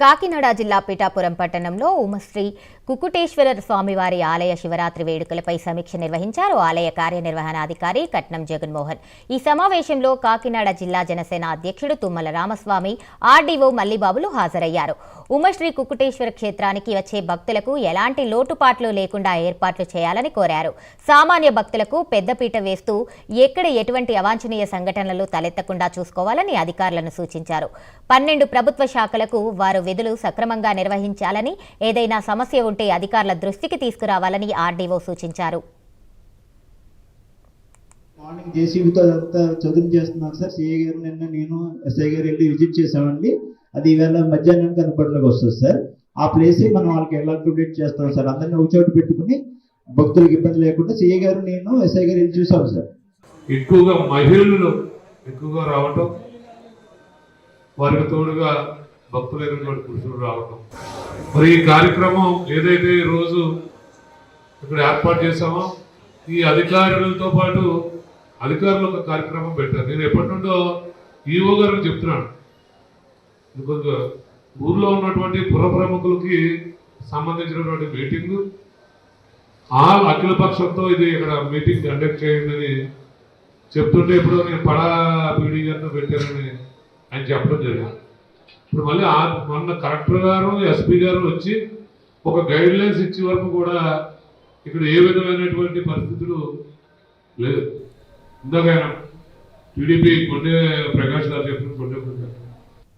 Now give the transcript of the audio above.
కాకినాడ జిల్లా పిఠాపురం పట్టణంలో ఉమశ్రీ కుకుటేశ్వర స్వామివారి ఆలయ శివరాత్రి వేడుకలపై సమీక్ష నిర్వహించారు ఆలయ కార్యనిర్వహణాధికారి కట్నం జగన్మోహన్. ఈ సమావేశంలో కాకినాడ జిల్లా జనసేన అధ్యక్షుడు తుమ్మల రామస్వామి ఆర్డీఓ మల్లిబాబులు హాజరయ్యారు. ఉమశ్రీ కుకుటేశ్వర క్షేత్రానికి వచ్చే భక్తులకు ఎలాంటి లోటుపాట్లు లేకుండా ఏర్పాట్లు చేయాలని కోరారు. సామాన్య భక్తులకు పెద్దపీట వేస్తూ ఎక్కడ ఎటువంటి అవాంఛనీయ సంఘటనలు తలెత్తకుండా చూసుకోవాలని అధికారులను సూచించారు. పన్నెండు ప్రభుత్వ శాఖలకు వారు విధులు సక్రమంగా నిర్వహించాలని ఏదైనా సమస్య ఉంటే అధికారుల దృష్టికి తీసుకురావాలని ఆర్డీఓ సూచించారు. మార్నింగ్ జేసీబీతో అంతా చదువు చేస్తున్నాను సార్. సిఐ గారు నిన్న నేను ఎస్ఐ గారు వెళ్ళి విజిట్ చేసామండి అది ఈవేళ మధ్యాహ్నానికి అందుబాటులోకి వస్తుంది సార్. ఆ ప్లేస్ మనం వాళ్ళకి ఎలా అప్డేట్ చేస్తాం సార్? అందరినీ ఒక చోటు పెట్టుకుని భక్తులకు ఇబ్బంది లేకుండా సిఐ గారు నేను ఎస్ఐ గారు వెళ్ళి చూసాం సార్. ఎక్కువగా మహిళలు ఎక్కువగా రావటం వారికి తోడుగా భక్తులైనటువంటి పురుషులు రావటం. మరి ఈ కార్యక్రమం ఏదైతే ఈరోజు రోజు ఇక్కడ ఏర్పాటు చేశామో ఈ అధికారులతో పాటు అధికారులు ఒక కార్యక్రమం పెట్టారు. నేను ఎప్పటి నుండో ఈఓ గారు చెప్తున్నాను. కొంచెం ఊర్లో ఉన్నటువంటి పుర ప్రముఖులకి సంబంధించినటువంటి మీటింగు. ఆ అఖిల పక్షంతో ఇది ఇక్కడ మీటింగ్ కండక్ట్ చేయండి అని చెప్తుంటే ఇప్పుడు నేను పడా పీడీ గారిని పెట్టానని ఆయన చెప్పడం జరిగింది. ఇప్పుడు మళ్ళీ ఆ మొన్న కలెక్టర్ గారు ఎస్పీ గారు వచ్చి ఒక గైడ్ లైన్స్ ఇచ్చే వరకు కూడా ఇక్కడ ఏ విధమైనటువంటి పరిస్థితులు లేదు ఇందాక టీడీపీ కొండే ప్రకాష్ గారు చెప్పిన కొండే